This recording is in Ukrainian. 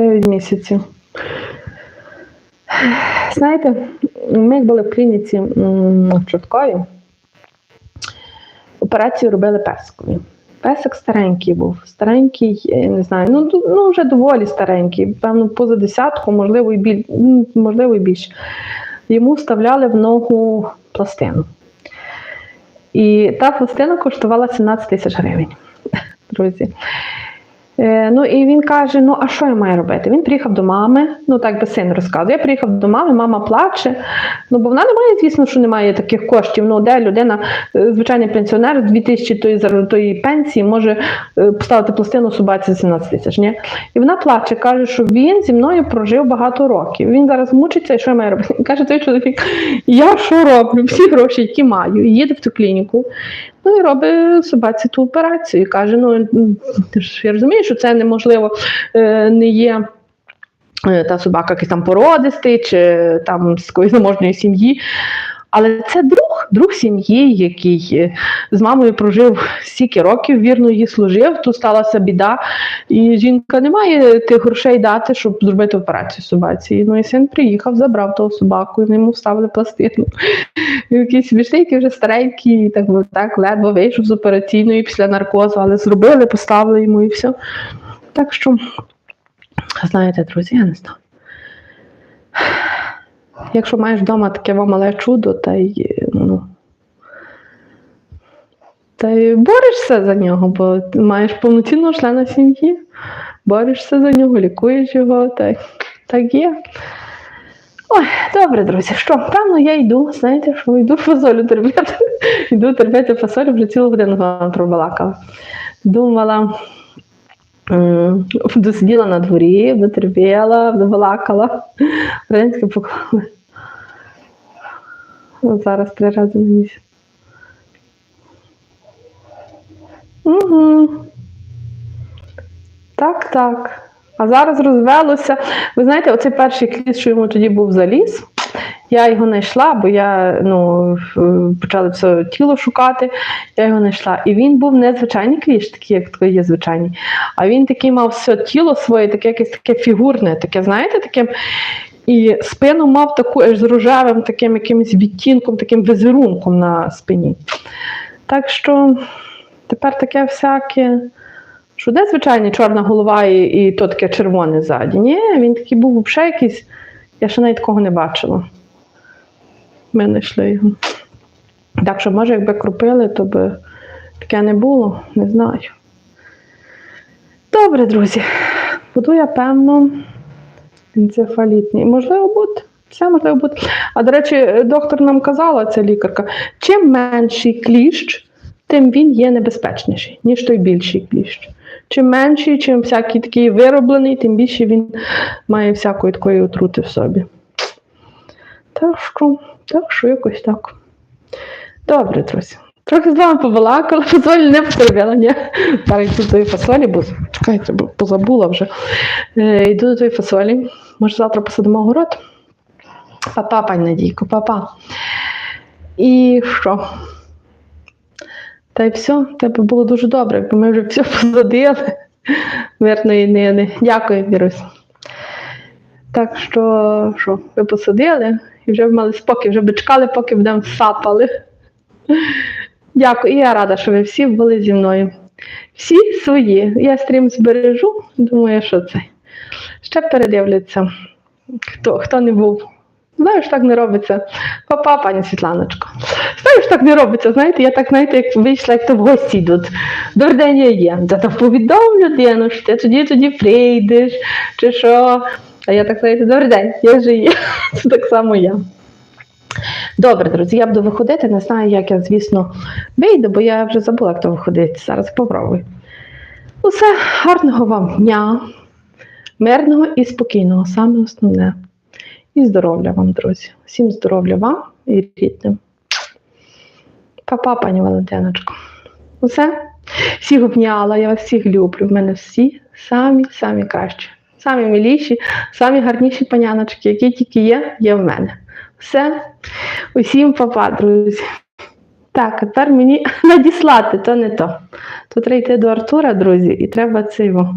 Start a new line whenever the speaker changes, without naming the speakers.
9 місяців. Знаєте, ми як були в клініці в операцію робили песикові. Песик старенький був, старенький, не знаю, ну, ну вже доволі старенький, певно, поза десятку, можливо, і біль, можливо, і більше. Йому вставляли в ногу пластину. І та пластина коштувала 17 тисяч гривень, друзі. Е, ну і він каже: ну а що я маю робити? Він приїхав до мами, ну так би син розказує. Я приїхав до мами, мама плаче. Ну бо вона не має, звісно, що немає таких коштів. Ну де людина, е, звичайний пенсіонер, 2000 тої пенсії може е, поставити пластину собаці за 17 тисяч. Ні? І вона плаче, каже, що він зі мною прожив багато років. Він зараз мучиться, і що я маю робити? Він Каже той чоловік: я що роблю? Всі гроші, які маю, і їде в ту клініку. Ну і робить собаці ту операцію. І каже: ну я розумію, що це неможливо, е, не є. е, Та собака якийсь там породистий, чи там з якоїсь заможної сім'ї. Але це друг, друг сім'ї, який е, з мамою прожив стільки років, вірно їй служив. Тут сталася біда, і жінка не має тих грошей дати, щоб зробити операцію собаці. Ну і син приїхав, забрав того собаку, і йому вставили пластину. Якийсь смішний, вже старенький, і так, так ледве вийшов з операційної після наркозу, але зробили, поставили йому і все. Так що, знаєте, друзі, я не знаю. Якщо маєш вдома таке мале чудо, та й ну. Та й борешся за нього, бо маєш повноцінного члена сім'ї, борешся за нього, лікуєш його, так, так є. Ой, добре, друзі, що, певно, я йду, знаєте, що йду фасолю терпіти. Йду терпіти фасолю, вже цілу годину з вами пробалакала. Думала, досиділа на дворі, дотерпіла, добалакала. Українське поклали. Зараз три рази на місяць. Угу. Так, так. А зараз розвелося. Ви знаєте, оцей перший кліс, що йому тоді був заліз. Я його знайшла, бо я ну, почала все тіло шукати. Я його знайшла. І він був не звичайний кліш, такий, як є звичайний. А він такий мав все тіло своє, таке якесь таке фігурне, таке, знаєте, таке. І спину мав таку аж з рожевим таким якимось відтінком, таким візерунком на спині. Так що тепер таке всяке. Що де звичайно чорна голова і, і то таке червоне ззаді. Ні, він такий був взагалі якийсь. Я ще навіть такого не бачила. Ми знайшли його. Так що, може, якби крупили, то би таке не було, не знаю. Добре, друзі. Буду я, певно, енцефалітний. Можливо, бути. Все можливо бути. А до речі, доктор нам казала, ця лікарка, чим менший кліщ, тим він є небезпечніший, ніж той більший кліщ. Чим менший, чим всякий такий вироблений, тим більше він має всякої такої отрути в собі. Так що, так що якось так. Добре, друзі. Трохи з вами побалакала, фасолі не потерпіла, ні. Зараз йду до фасолі, бо чекайте, бо позабула вже. Е, йду до тої фасолі. Може, завтра посадимо город. Папа, пані Надійко, папа. І що? Та й все, тебе було дуже добре, якби ми вже все посадили. Мирної нини. Дякую, Вірусь. Так що, що, ви посадили і вже мали спокій, вже би чекали, поки будемо сапали. Дякую, я рада, що ви всі були зі мною. Всі свої. Я стрім збережу, думаю, що це. Ще передивляться, хто, хто не був. Знаєш, так не робиться. Папа, пані Світланочко. Знаєш, так не робиться. Знаєте, я так, знаєте, як вийшла, як то в гості йдуть. Добрий день я є. Та то повідомлю людину, що ти тоді тоді прийдеш, чи що. А я так знаєте, добрий день, я вже є. Це так само я. Добре, друзі, я буду виходити. Не знаю, як я, звісно, вийду, бо я вже забула, як то виходити. Зараз попробую. Усе, гарного вам дня, мирного і спокійного, саме основне. І здоров'я вам, друзі. Всім здоров'я вам і рідним. Па-па, пані Валентиночко. Усе? Всіх обняла, я вас всіх люблю. В мене всі самі самі кращі, самі миліші, самі гарніші паняночки, які тільки є, є в мене. Все. Усім папа, друзі. Так, а тепер мені надіслати, то не то. То треба йти до Артура, друзі, і треба це його